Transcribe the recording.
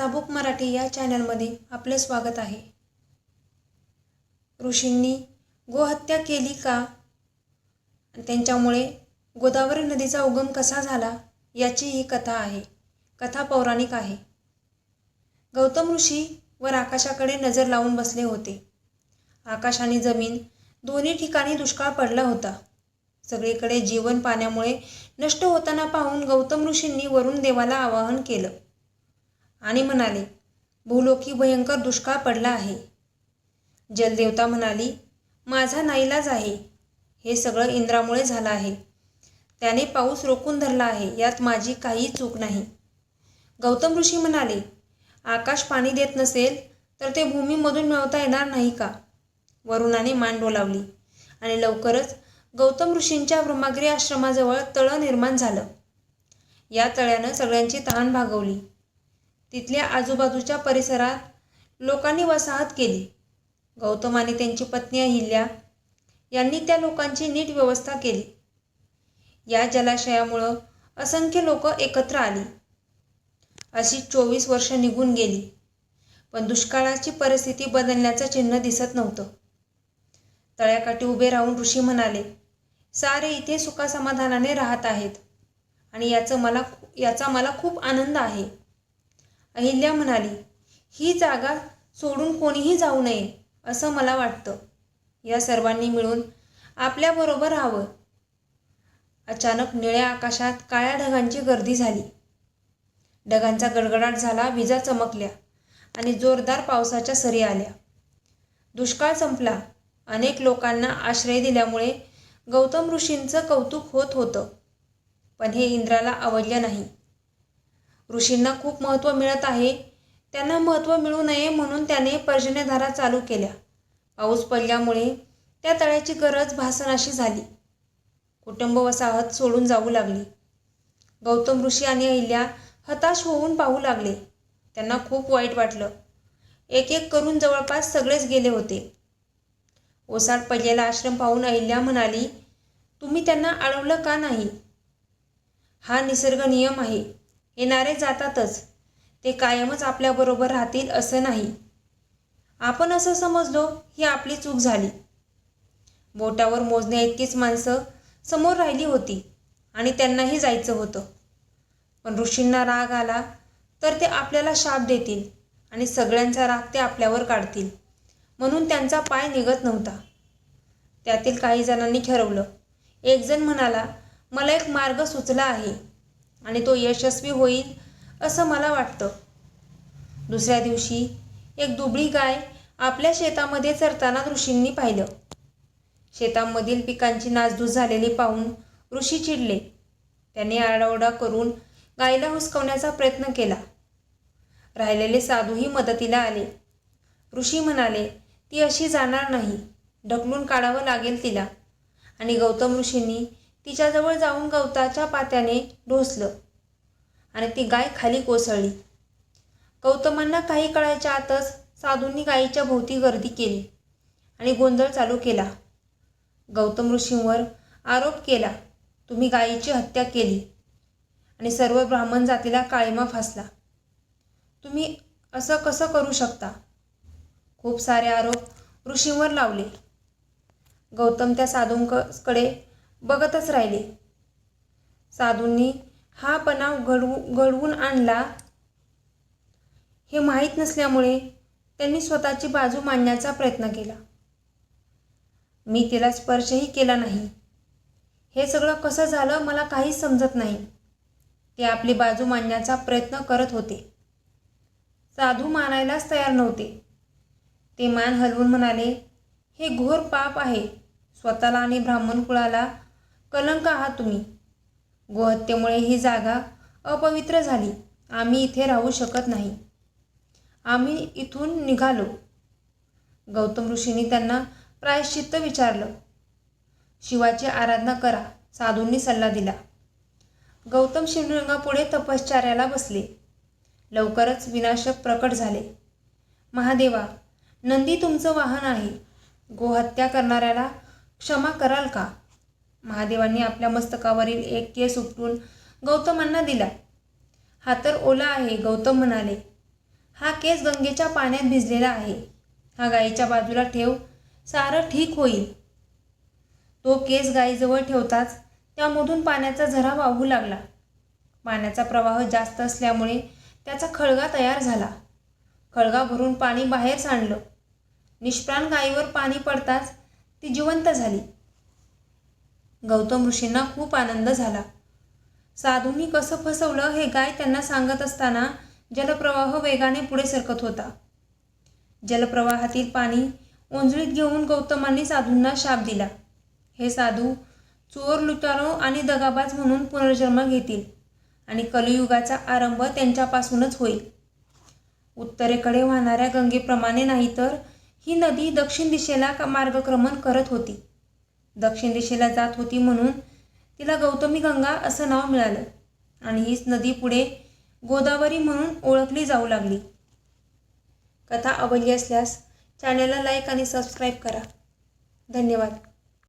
कथाबुक मराठी या चॅनलमध्ये आपले स्वागत आहे. ऋषींनी गोहत्या केली का? त्यांच्यामुळे गोदावरी नदीचा उगम कसा झाला याची ही कथा आहे. कथा पौराणिक आहे. गौतम ऋषी वर आकाशाकडे नजर लावून बसले होते. आकाश आणि जमीन दोन्ही ठिकाणी दुष्काळ पडला होता. सगळीकडे जीवन पाण्यामुळे नष्ट होताना पाहून गौतम ऋषींनी वरुण देवाला आवाहन केलं. आणि म्हणाले भूलोकी भयंकर दुष्काळ पडला आहे. जलदेवता म्हणाली माझा नाईलाज आहे. हे सगळं इंद्रामुळे झालं आहे. त्याने पाऊस रोखून धरला आहे यात माझी काही चूक नाही. गौतम ऋषी म्हणाले आकाश पाणी देत नसेल तर ते भूमीमधून मिळवता येणार नाही का? वरुणाने मान डोलावली आणि लवकरच गौतम ऋषींच्या ब्रह्मागिरी आश्रमाजवळ तळं निर्माण झालं. या तळ्यानं सगळ्यांची तहान भागवली. तिथल्या आजूबाजूच्या परिसरात लोकांनी वसाहत केली. गौतम आणि त्यांची पत्नी अहिल्या यांनी त्या लोकांची नीट व्यवस्था केली. या जलाशयामुळं असंख्य लोक एकत्र आली. अशी चोवीस वर्ष निघून गेली. पण दुष्काळाची परिस्थिती बदलण्याचं चिन्ह दिसत नव्हतं. तळ्याकाठी उभे राहून ऋषी म्हणाले सारे इथे सुखासमाधानाने राहत आहेत आणि याचं मला याचा मला खूप आनंद आहे. अहिल्या म्हणाली ही जागा सोडून कोणीही जाऊ नये असं मला वाटतं. या सर्वांनी मिळून आपल्याबरोबर राहावं. अचानक निळ्या आकाशात काळ्या ढगांची गर्दी झाली. ढगांचा गडगडाट झाला विजा चमकल्या आणि जोरदार पावसाच्या सरी आल्या. दुष्काळ संपला. अनेक लोकांना आश्रय दिल्यामुळे गौतम ऋषींचं कौतुक होत होतं. पण हे इंद्राला आवडलं नाही. ऋषींना खूप महत्त्व मिळत आहे. त्यांना महत्त्व मिळू नये म्हणून त्याने पर्जन्यधारा चालू केल्या. पाऊस पडल्यामुळे त्या तळ्याची गरज भासनाशी झाली. कुटुंब वसाहत सोडून जाऊ लागली. गौतम ऋषी आणि अहिल्या हताश होऊन पाहू लागले. त्यांना खूप वाईट वाटलं. एक एक करून जवळपास सगळेच गेले होते. ओसाड पडलेला आश्रम पाहून अहिल्या म्हणाली तुम्ही त्यांना अडवलं का नाही? हा निसर्ग नियम आहे. येणारे जातातच. ते कायमच आपल्याबरोबर राहतील असं नाही. आपण असं समजलो ही आपली चूक झाली. बोटावर मोजण्या इतकीच माणसं समोर राहिली होती आणि त्यांनाही जायचं होतं. पण ऋषींना राग आला तर ते आपल्याला शाप देतील आणि सगळ्यांचा राग ते आपल्यावर काढतील. म्हणून त्यांचा पाय निघत नव्हता. त्यातील काही जणांनी ठरवलं. एक जण म्हणाला मला एक मार्ग सुचला आहे. आणि तो यशस्वी होईल असं मला वाटतं. दुसऱ्या दिवशी एक दुबळी गाय आपल्या शेतामध्ये चरताना ऋषींनी पाहिलं. शेतामधील पिकांची नासधूस झालेली पाहून ऋषी चिडले. त्याने आरडाओरडा करून गायीला हुसकवण्याचा प्रयत्न केला. राहिलेले साधूही मदतीला आले. ऋषी म्हणाले ती अशी जाणार नाही. ढकलून काढावं लागेल तिला. आणि गौतम ऋषींनी तिच्याजवळ जाऊन गवताच्या पात्याने ढोसलं आणि ती गाय खाली कोसळली. गौतमांना काही कळायच्या आतच साधूंनी गायीच्या भोवती गर्दी केली आणि गोंधळ चालू केला. गौतम ऋषींवर आरोप केला तुम्ही गायीची हत्या केली आणि सर्व ब्राह्मण जातीला काळीमा फासला. तुम्ही असं कसं करू शकता? खूप सारे आरोप ऋषींवर लावले. गौतम त्या साधूंकडे बघतच राहिले. साधूंनी हा बनाव घडवू घडवून आणला. हे माहीत नसल्यामुळे त्यांनी स्वतःची बाजू मांडण्याचा प्रयत्न केला. मी तिला स्पर्शही केला नाही. हे सगळं कसं झालं मला काहीच समजत नाही. ते आपली बाजू मांडण्याचा प्रयत्न करत होते. साधू मानायलाच तयार नव्हते. ते मान हलवून म्हणाले हे घोर पाप आहे. स्वतःला आणि ब्राह्मण कुळाला कलंक आहात तुम्ही. गोहत्येमुळे ही जागा अपवित्र झाली. आम्ही इथे राहू शकत नाही. आम्ही इथून निघालो. गौतम ऋषींनी त्यांना प्रायश्चित्त विचारलं. शिवाची आराधना करा साधूंनी सल्ला दिला. गौतम शिवलिंगापुढे तपश्चर्याला बसले. लवकरच विनाशक प्रकट झाले. महादेवा नंदी तुमचं वाहन आहे. गोहत्या करणाऱ्याला क्षमा कराल का? महादेवांनी आपल्या मस्तकावरील एक केस उपटून गौतमांना दिला. हा तर ओला आहे गौतम म्हणाले. हा केस गंगेच्या पाण्यात भिजलेला आहे. हा गाईच्या बाजूला ठेव सारं ठीक होईल. तो केस गाईजवळ ठेवताच त्यामधून पाण्याचा झरा वाहू लागला. पाण्याचा प्रवाह जास्त असल्यामुळे त्याचा खळगा तयार झाला. खळगा भरून पाणी बाहेर सांडलं. निष्प्राण गायीवर पाणी पडताच ती जिवंत झाली. गौतम ऋषींना खूप आनंद झाला. साधूंनी कसं फसवलं हे गाय त्यांना सांगत असताना जलप्रवाह वेगाने पुढे सरकत होता. जलप्रवाहातील पाणी ओंजळीत घेऊन गौतमांनी साधूंना शाप दिला. हे साधू चोर लुटारो आणि दगाबाज म्हणून पुनर्जन्म घेतील आणि कलियुगाचा आरंभ त्यांच्यापासूनच होईल. उत्तरेकडे वाहणाऱ्या गंगेप्रमाणे नाही तर ही नदी दक्षिण दिशेला मार्गक्रमण करत होती. दक्षिण दिशेला जात होती म्हणून तिला गौतमी गंगा असं नाव मिळालं. आणि हीच नदी पुढे गोदावरी म्हणून ओळखली जाऊ लागली. कथा आवडली असल्यास चॅनलला लाईक आणि सबस्क्राईब करा. धन्यवाद.